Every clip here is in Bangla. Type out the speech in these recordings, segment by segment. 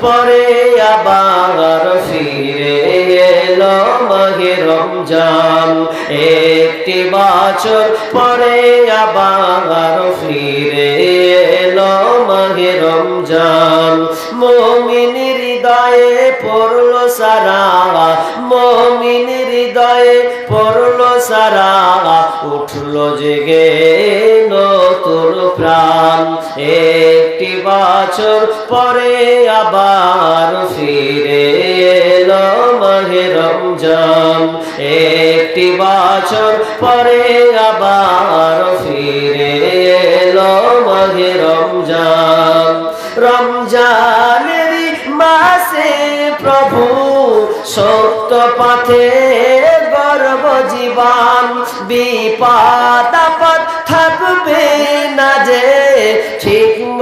পরে আবার ফিরে এলো মাহে রমজান। একটি বছর পরে আবার ফিরে এলো মাহে রমজান। মমিন হৃদয়ে পড়ল সারা, মমিন হৃদয়ে পড়ল সারা, উঠল জেগে একটি বছর পরে আবার ফিরে এলো মাহে রমজান। একটি বছর পরে আবার ফিরে এলো মাহে রমজান। রমজানেরই মাসে প্রভু সত্য পথে গর্ব জীবন, বিপদ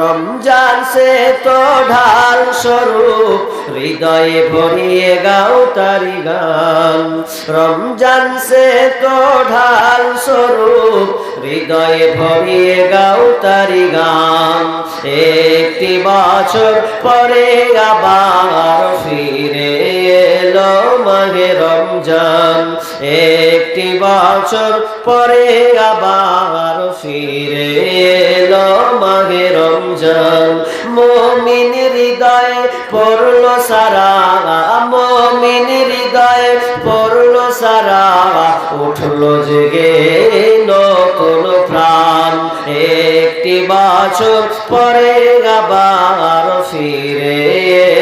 রমজান সে তো ঢাল স্বরূপ, হৃদয়ে ভরিয়ে গাও তারি গান। রমজান সে তো ঢাল স্বরূপ, হৃদয়ে ভরিয়ে গাও তারি গান। একটি বছর পরে আবার ফিরে এলো মাহে রমজান। একটি বছর পরে আবার ফিরে এলো মাহে রমজান। মমিন হৃদয়ে পড়ল সারা, মমিন হৃদয়ে পড়ল সারা। উঠল জেগে নতুন প্রাণ। একটি বছর পরে আবার ফিরে